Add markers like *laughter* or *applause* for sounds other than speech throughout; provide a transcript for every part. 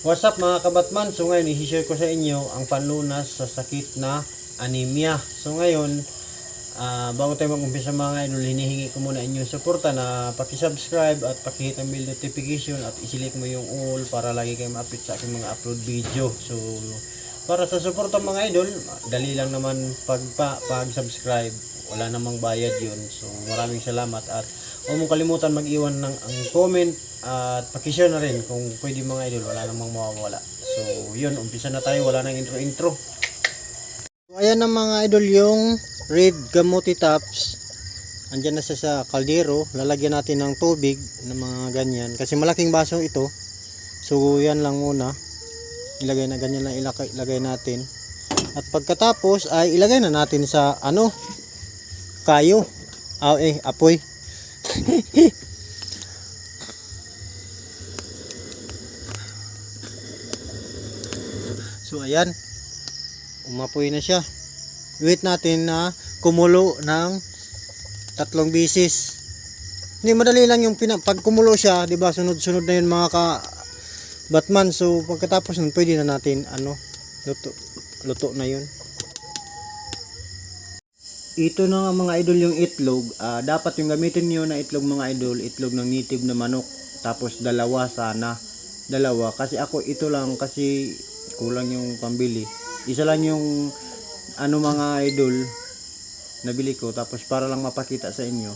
What's up mga kabatman? So ngayon, i-share ko sa inyo ang panlunas sa sakit na anemia. So ngayon, ah, bago tayo mag-umpisa mga idol, hinihingi ko muna inyong suporta na paki-subscribe at paki-hit ang bell notification at isilik mo yung all para lagi kayo ma-update sa aking mga upload video. So, para sa suporta mga idol, dali lang naman pag pag-subscribe. Wala namang bayad yun. So, maraming salamat at huwag mong kalimutan mag-iwan ng ang comment at pakishare na rin kung pwede mga idol. Wala namang mawawala. So, yun. Umpisa na tayo. Wala nang intro-intro. So, ayan na mga idol yung red gamuti tops. Andyan na siya sa kaldero. Lalagyan natin ng tubig ng mga ganyan. Kasi malaking baso ito. So, yan lang muna. Ilagay na ganyan lang ilagay, ilagay natin. At pagkatapos ay ilagay na natin sa ano? Kayo. Ah, eh, apoy. *laughs* so, ayan. Umapoy na siya. Wait natin na kumulo ng tatlong bisis. Hindi madali lang yung pag kumulo siya, 'di ba? Sunod-sunod na 'yun mga ka Batman. So pagkatapos nun, pwede na natin ano, luto luto na 'yun. Ito na nga mga idol yung itlog. Ah, dapat yung gamitin niyo na itlog mga idol, itlog ng native na manok. Tapos dalawa sana. Dalawa kasi ako ito lang kasi kulang yung pambili. Isa lang yung ano mga idol nabili ko tapos para lang mapakita sa inyo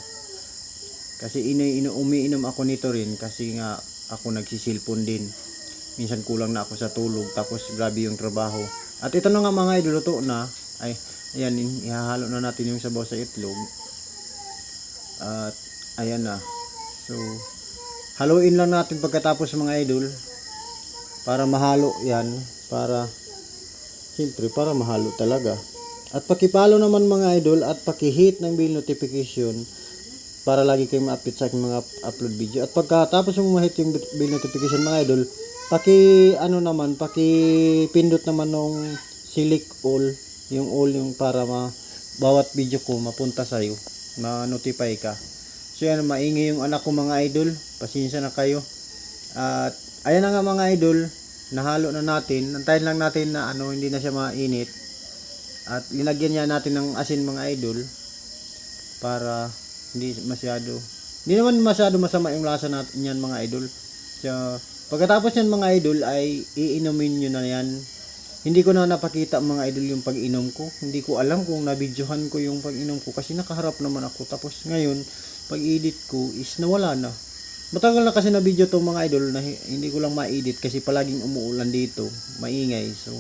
kasi ino, ino umiinom ako nito rin kasi nga ako nagsisilpon din minsan kulang na ako sa tulog tapos grabe yung trabaho. At ito na nga mga idol na. Ay ayan ihahalo na natin yung sabaw sa itlog. At ayan na. So haluin lang natin pagkatapos mga idol para mahalo yan para siyempre para mahalo talaga. At pakipalo naman mga idol at pakihit ng bell notification para lagi kayong ma-update sa aking mga upload video. At pagkatapos mo ma-hit yung bell notification mga idol, paki ano naman, paki pindot naman nung select all, yung all yung para ma bawat video ko mapunta sa iyo, ma-notify ka. So yan, maingay yung anak ko mga idol. Pasensya na kayo. At ayan na nga mga idol, nahalo na natin. Antayin lang natin na ano, hindi na siya mainit. At linagyan niya natin ng asin mga idol para hindi masyado hindi naman masyado masama yung lasa natin yan mga idol. So, pagkatapos yan mga idol ay iinumin nyo na yan. Hindi ko na napakita mga idol yung pag-inom ko. Hindi ko alam kung nabidyohan ko yung pag-inom ko kasi nakaharap naman ako. Tapos ngayon, pag-edit ko is nawala na. Matagal na kasi na video to mga idol na hi- hindi ko lang ma-edit kasi palaging umuulan dito. Maingay. So,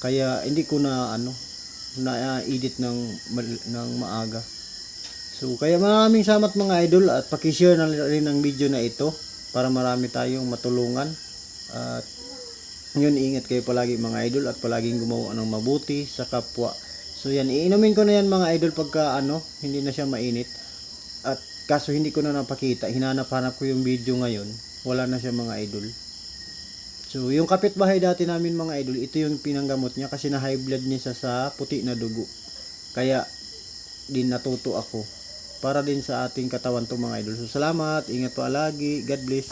kaya hindi ko na ano na-edit ng ng maaga. So kaya maraming salamat mga idol at paki-share na rin ang video na ito para marami tayong matulungan. At yun ingat kayo palagi mga idol at palaging gumawa ng mabuti sa kapwa. So yan iinumin ko na yan mga idol pagka ano hindi na siya mainit. At kaso hindi ko na napakita, hinanap-hanap ko yung video ngayon. Wala na siya mga idol. So, yung kapitbahay dati namin mga idol, ito yung pinanggamot niya kasi na high blood niya sa, sa puti na dugo. Kaya, din natuto ako. Para din sa ating katawan to mga idol. So, salamat. Ingat po lagi. God bless.